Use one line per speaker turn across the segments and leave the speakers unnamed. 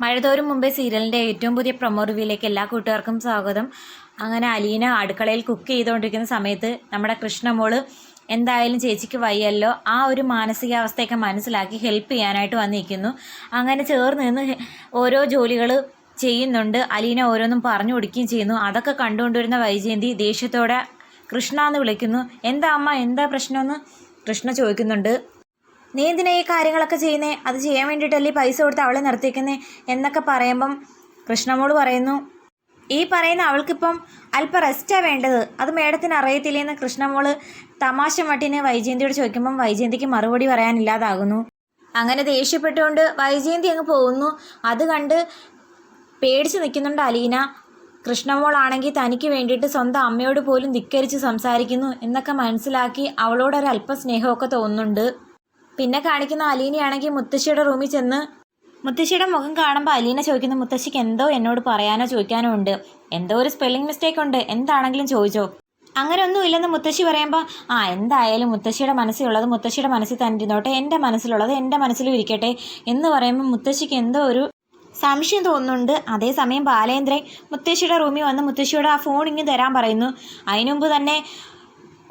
മഴതോറും മുമ്പേ സീരിയലിന്റെ ഏറ്റവും പുതിയ പ്രൊമോ റിവ്യൂയിലേക്ക് എല്ലാ കൂട്ടുകാർക്കും സ്വാഗതം. അങ്ങനെ അലീന അടുക്കളയിൽ കുക്ക് ചെയ്തുകൊണ്ടിരിക്കുന്ന സമയത്ത് നമ്മുടെ കൃഷ്ണമോൾ എന്തായാലും ചേച്ചിക്ക് വയ്യല്ലോ. ആ ഒരു മാനസികാവസ്ഥയൊക്കെ മനസ്സിലാക്കി ഹെൽപ്പ് ചെയ്യാനായിട്ട് വന്നിരിക്കുന്നു. അങ്ങനെ ചേർന്ന് നിന്ന് ഓരോ ജോലികൾ ചെയ്യുന്നുണ്ട്. അലീന ഓരോന്നും പറഞ്ഞു കൊടുക്കുകയും ചെയ്യുന്നു. അതൊക്കെ കണ്ടുകൊണ്ടിരുന്ന വൈജയന്തി ദേഷ്യത്തോടെ കൃഷ്ണ എന്ന് വിളിക്കുന്നു. എന്താ അമ്മ? എന്താ പ്രശ്നമെന്ന്? കൃഷ്ണ ചോദിക്കുന്നുണ്ട്. നീ എന്തിനാ ഈ കാര്യങ്ങളൊക്കെ ചെയ്യുന്നേ? അത് ചെയ്യാൻ വേണ്ടിയിട്ടല്ലേ പൈസ കൊടുത്ത് അവളെ നിർത്തിക്കുന്നേ എന്നൊക്കെ പറയുമ്പം കൃഷ്ണമോൾ പറയുന്നു ഈ പറയുന്ന അവൾക്കിപ്പം അല്പം റെസ്റ്റാണ് വേണ്ടത്. അത് മേഡത്തിന് അറിയത്തില്ലേന്ന് കൃഷ്ണമോൾ തമാശ മട്ടിനെ വൈജയന്തിയോട് ചോദിക്കുമ്പം വൈജയന്തിക്ക് മറുപടി പറയാനില്ലാതാകുന്നു. അങ്ങനെ ദേഷ്യപ്പെട്ടുകൊണ്ട് വൈജയന്തി അങ്ങ് പോകുന്നു. അത് കണ്ട് പേടിച്ച് നിൽക്കുന്നുണ്ട് അലീന. കൃഷ്ണമോളാണെങ്കിൽ തനിക്ക് വേണ്ടിയിട്ട് സ്വന്തം അമ്മയോട് പോലും ധിക്കരിച്ച് സംസാരിക്കുന്നു എന്നൊക്കെ മനസ്സിലാക്കി അവളോടൊരു അല്പ സ്നേഹമൊക്കെ തോന്നുന്നുണ്ട്. പിന്നെ കാണിക്കുന്ന അലീനയാണെങ്കിൽ മുത്തശ്ശിയുടെ റൂമിൽ ചെന്ന് മുത്തശ്ശിയുടെ മുഖം കാണുമ്പോൾ അലീന ചോദിക്കുന്നു മുത്തശ്ശിക്ക് എന്തോ എന്നോട് പറയാനോ ചോദിക്കാനോ ഉണ്ട്? എന്തോ ഒരു സ്പെല്ലിംഗ് മിസ്റ്റേക്ക് ഉണ്ട്. എന്താണെങ്കിലും ചോദിച്ചോ. അങ്ങനെ ഒന്നും ഇല്ലെന്ന് മുത്തശ്ശി പറയുമ്പോൾ ആ എന്തായാലും മുത്തശ്ശിയുടെ മനസ്സിലുള്ളത് മുത്തശ്ശിയുടെ മനസ്സിൽ തന്നെ ഇരുന്നോട്ടെ എന്റെ മനസ്സിലുള്ളത് എന്റെ മനസ്സിലും ഇരിക്കട്ടെ. എന്ന് പറയുമ്പോൾ മുത്തശ്ശിക്ക് എന്തോ ഒരു സംശയം തോന്നുന്നുണ്ട്. അതേസമയം ബാലേന്ദ്രൻ മുത്തശ്ശിയുടെ റൂമിൽ വന്ന് മുത്തശ്ശിയോട് ആ ഫോൺ ഇങ്ങ് തരാൻ പറയുന്നു. അതിനുമുമ്പ് തന്നെ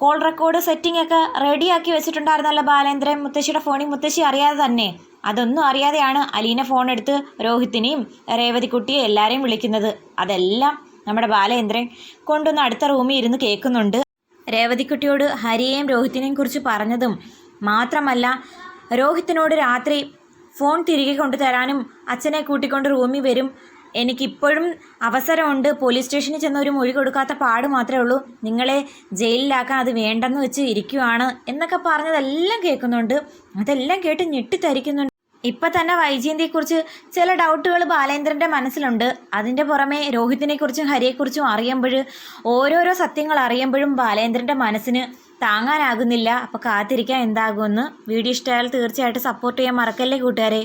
കോൾ റെക്കോർഡ് സെറ്റിംഗ് ഒക്കെ റെഡിയാക്കി വെച്ചിട്ടുണ്ടായിരുന്നല്ലോ ബാലേന്ദ്രൻ. മുത്തശ്ശിയുടെ ഫോണിൽ മുത്തശ്ശി അറിയാതെ തന്നെ. അതൊന്നും അറിയാതെയാണ് അലീന ഫോൺ എടുത്ത് രോഹിത്തിനെയും രേവതിക്കുട്ടിയെ എല്ലാവരെയും വിളിക്കുന്നത്. അതെല്ലാം നമ്മുടെ ബാലേന്ദ്രൻ കൊണ്ടുവന്ന് അടുത്ത റൂമിൽ ഇരുന്ന് കേൾക്കുന്നുണ്ട്. രേവതിക്കുട്ടിയോട് ഹരിയെയും രോഹിത്തിനെയും കുറിച്ച് പറഞ്ഞതും മാത്രമല്ല രോഹിത്തിനോട് രാത്രി ഫോൺ തിരികെ കൊണ്ടുതരാനും അച്ഛനെ കൂട്ടിക്കൊണ്ട് റൂമിൽ വരും എനിക്കിപ്പോഴും അവസരമുണ്ട് പോലീസ് സ്റ്റേഷനിൽ ചെന്ന് ഒരു മൊഴി കൊടുക്കാത്ത പാട് മാത്രമേ ഉള്ളൂ. നിങ്ങളെ ജയിലിലാക്കാൻ അത് വേണ്ടെന്ന് വെച്ച് ഇരിക്കുവാണ് എന്നൊക്കെ പറഞ്ഞതെല്ലാം കേൾക്കുന്നുണ്ട്. അതെല്ലാം കേട്ട് ഞെട്ടിത്തരിക്കുന്നുണ്ട്. ഇപ്പം തന്നെ വൈജയന്തിയെക്കുറിച്ച് ചില ഡൗട്ടുകൾ ബാലേന്ദ്രന്റെ മനസ്സിലുണ്ട്. അതിന്റെ പുറമെ രോഹിത്തിനെക്കുറിച്ചും ഹരിയെക്കുറിച്ചും അറിയുമ്പോൾ ഓരോരോ സത്യങ്ങൾ അറിയുമ്പോഴും ബാലേന്ദ്രന്റെ മനസ്സിന് താങ്ങാനാകുന്നില്ല. അപ്പോൾ കാത്തിരിക്കാൻ എന്താകുമെന്ന് വീഡിയോ ഇഷ്ടമായാൽ തീർച്ചയായിട്ടും സപ്പോർട്ട് ചെയ്യാൻ മറക്കല്ലേ കൂട്ടുകാരെ.